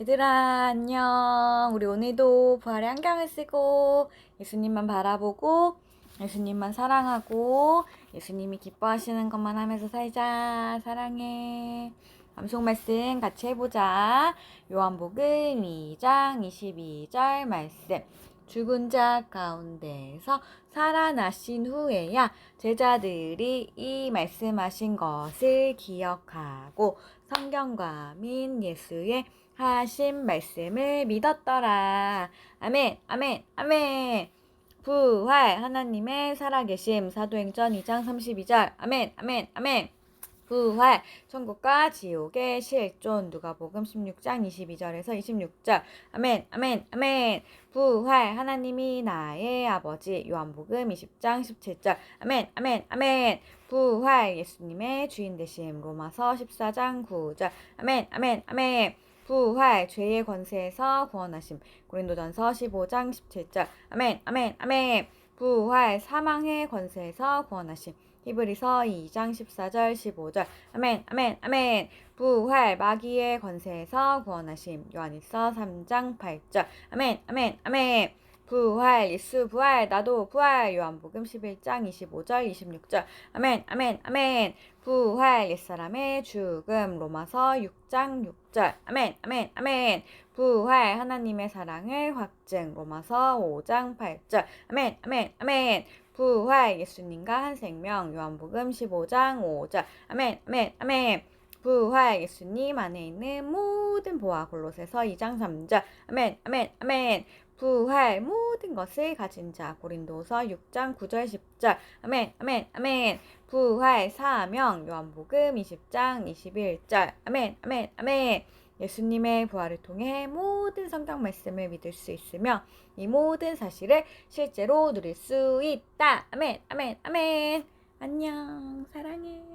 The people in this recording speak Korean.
얘들아, 안녕. 우리 오늘도 부활의 안경을 쓰고 예수님만 바라보고 예수님만 사랑하고 예수님이 기뻐하시는 것만 하면서 살자. 사랑해. 암송 말씀 같이 해보자. 요한복음 2장 22절 말씀. 죽은 자 가운데서 살아나신 후에야 제자들이 이 말씀하신 것을 기억하고 성경과 민 예수의 하신 말씀을 믿었더라. 아멘, 아멘, 아멘. 부활 하나님의 살아계심 사도행전 2장 32절 아멘 아멘 아멘 부활 천국과 지옥의 실존. 누가복음 16장 22절에서 26절. 아멘 아멘 아멘. 부활 하나님이 나의 아버지. 요한복음 20장 17절. 아멘 아멘 아멘. 부활 예수님의 주인 되심. 로마서 14장 9절. 아멘 아멘 아멘. 부활 죄의 권세에서 구원하심. 고린도전서 15장 17절. 아멘 아멘 아멘 부활 사망의 권세에서 구원하심. 히브리서 2장 14절 15절. 아멘 아멘 아멘. 부활 마귀의 권세에서 구원하심. 요한일서 3장 8절. 아멘 아멘 아멘 부활 예수 부활 나도 부활 요한복음 11장 25절 26절. 아멘 아멘 아멘. 부활 옛사람의 죽음 로마서 6장 6절. 아멘 아멘 아멘. 부활 하나님의 사랑을 확증 로마서 5장 8절. 아멘 아멘 아멘. 부활 예수님과 한 생명 요한복음 15장 5절. 아멘 아멘 아멘 부활 예수님 안에 있는 모든 보아 골로새서 2장 3절. 아멘 아멘 아멘. 부활 모든 것을 가진 자 고린도서 6장 9절 10절. 아멘 아멘 아멘. 부활 사명 요한복음 20장 21절. 아멘 아멘 아멘. 예수님의 부활을 통해 모든 성경 말씀을 믿을 수 있으며 이 모든 사실을 실제로 누릴 수 있다. 아멘 아멘 아멘. 안녕 사랑해